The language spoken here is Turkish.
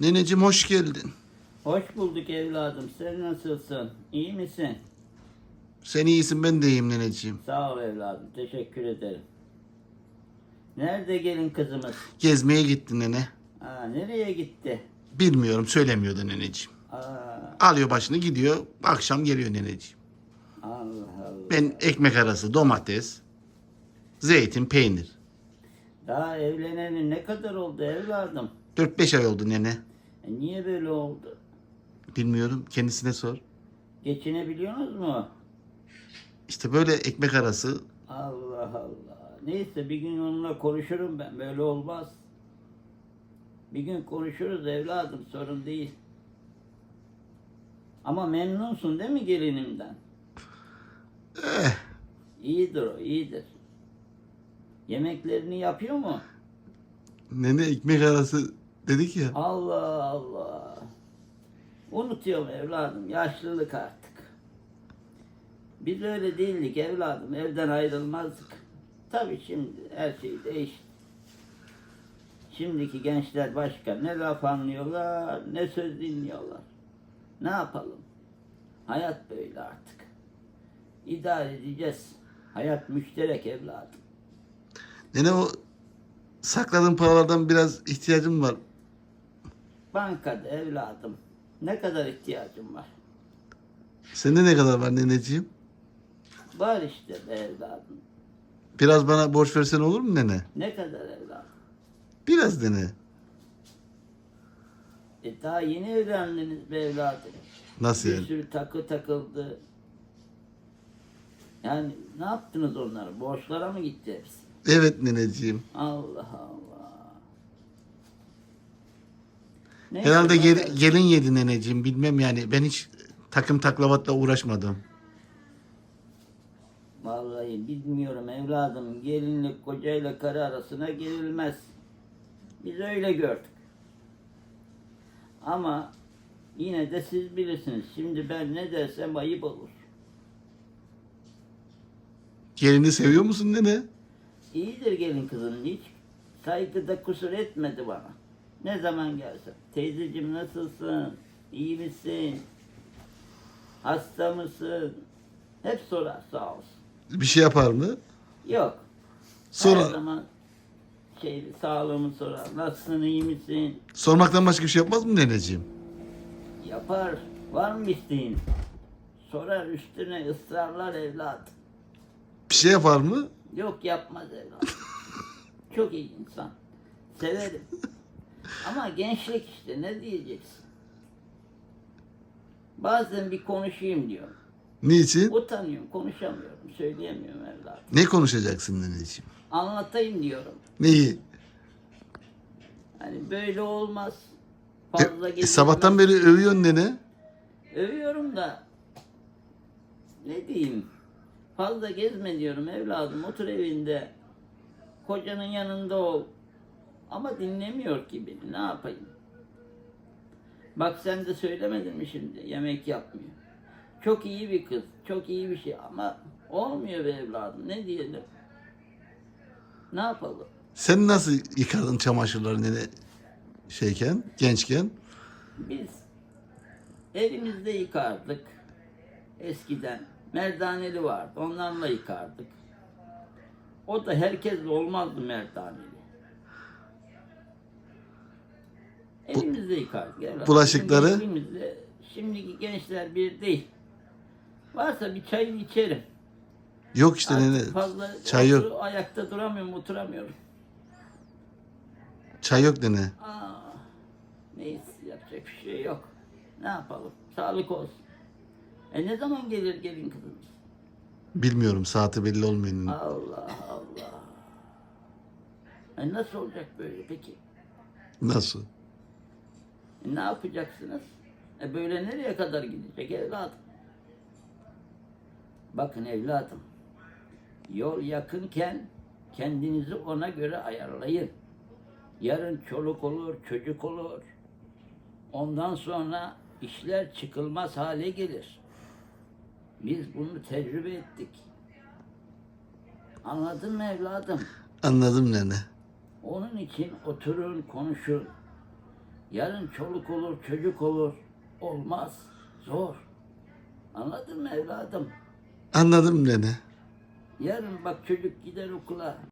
Neneciğim hoş geldin. Hoş bulduk evladım. Sen nasılsın? İyi misin? Sen iyisin ben de iyiyim neneciğim. Sağ ol evladım. Teşekkür ederim. Nerede gelin kızımız? Gezmeye gitti nene. Aa, nereye gitti? Bilmiyorum söylemiyordu neneciğim. Aa, Alıyor başını gidiyor. Akşam geliyor neneciğim. Allah Allah. Ben ekmek arası domates, zeytin, peynir. Daha evleneli ne kadar oldu evladım? 4-5 ay oldu nene. E, niye böyle oldu? Bilmiyorum kendisine sor. Geçinebiliyorsunuz mu? İşte böyle ekmek arası Allah Allah. Neyse bir gün onunla konuşurum ben. Böyle olmaz. Bir gün konuşuruz evladım. Sorun değil. Ama memnunsun değil mi gelinimden? eh, İyidir o, iyidir. Yemeklerini yapıyor mu? nene ekmek arası dedik ya. Allah Allah. Unutuyorum evladım, yaşlılık artık. Biz öyle değildik evladım, evden ayrılmazdık. Tabii şimdi her şey değişti. Şimdiki gençler başka, ne laf anlıyorlar, ne söz dinliyorlar. Ne yapalım? Hayat böyle artık. İdare edeceğiz. Hayat müşterek evladım. Nene o sakladığım paralardan biraz ihtiyacım var. Bankada evladım. Ne kadar ihtiyacım var? Sende ne kadar var neneciğim? Var işte be evladım. Biraz bana borç versen olur mu nene? Ne kadar evladım? Biraz nene. E daha yeni evlendiniz be evladım. Nasıl Bir yani? sürü takı takıldı. Yani ne yaptınız onları? Borçlara mı gitti hepsi? Evet neneciğim. Allah Allah. Neyse, Herhalde gel- gelin yedi neneciğim. Bilmem yani. Ben hiç takım taklavatla uğraşmadım. Vallahi bilmiyorum evladım. Gelinle kocayla karı arasına girilmez. Biz öyle gördük. Ama yine de siz bilirsiniz. Şimdi ben ne dersem ayıp olur. Gelini seviyor musun nene? İyidir gelin kızın hiç saygıda kusur etmedi bana. Ne zaman gelsem. Teyzeciğim nasılsın? İyi misin? Hasta mısın? Hep sorar sağ olsun. Bir şey yapar mı? Yok. Her Sonra zaman şey sağlığımı sorar. Nasılsın iyi misin? sormaktan başka bir şey yapmaz mı neneciğim? Yapar. Var mı isteğin? Sorar üstüne ısrarlar evladım. Bir şey yapar mı? Yok yapmaz evladım. Çok iyi insan. Severim. Ama gençlik işte ne diyeceksin? Bazen bir konuşayım diyorum. Niçin? Utanıyorum, konuşamıyorum, söyleyemiyorum evladım. Ne konuşacaksın neneciğim? Anlatayım diyorum. Neyi? Hani böyle olmaz. E, Fazla e, sabahtan beri övüyorsun nene. Övüyorum da ne diyeyim? Fazla gezme diyorum evladım. Otur evinde. Kocanın yanında ol. Ama dinlemiyor ki beni. Ne yapayım? Bak sen de söylemedin mi şimdi? Yemek yapmıyor. Çok iyi bir kız. Çok iyi bir şey ama olmuyor be evladım. Ne diyelim? Ne yapalım? Sen nasıl yıkadın çamaşırları nene şeyken, gençken? Biz elimizde yıkardık. Eskiden merdaneli vardı. Onlarla yıkardık. O da herkesle olmazdı merdaneli. Elimizde yıkardık. evladım. bulaşıkları? Bizim gençliğimizde- şimdiki gençler bir değil. Varsa bir çayını içerim. Yok işte Artık nene. fazla Çay yok. ayakta duramıyorum, oturamıyorum. Çay yok nene. Aa, neyse yapacak bir şey yok. Ne yapalım? Sağlık olsun. E ne zaman gelir gelin kızımız? Bilmiyorum saati belli nene. Allah Allah. E nasıl olacak böyle peki? Nasıl? E ne yapacaksınız? E böyle nereye kadar gidecek evladım? Bakın evladım. Yol yakınken kendinizi ona göre ayarlayın. Yarın çoluk olur, çocuk olur. Ondan sonra işler çıkılmaz hale gelir. Biz bunu tecrübe ettik. Anladın mı evladım? Anladım nene. Onun için oturun, konuşun. Yarın çoluk olur, çocuk olur. Olmaz. Zor. Anladın mı evladım? Anladım nene. Yarın bak çocuk gider okula.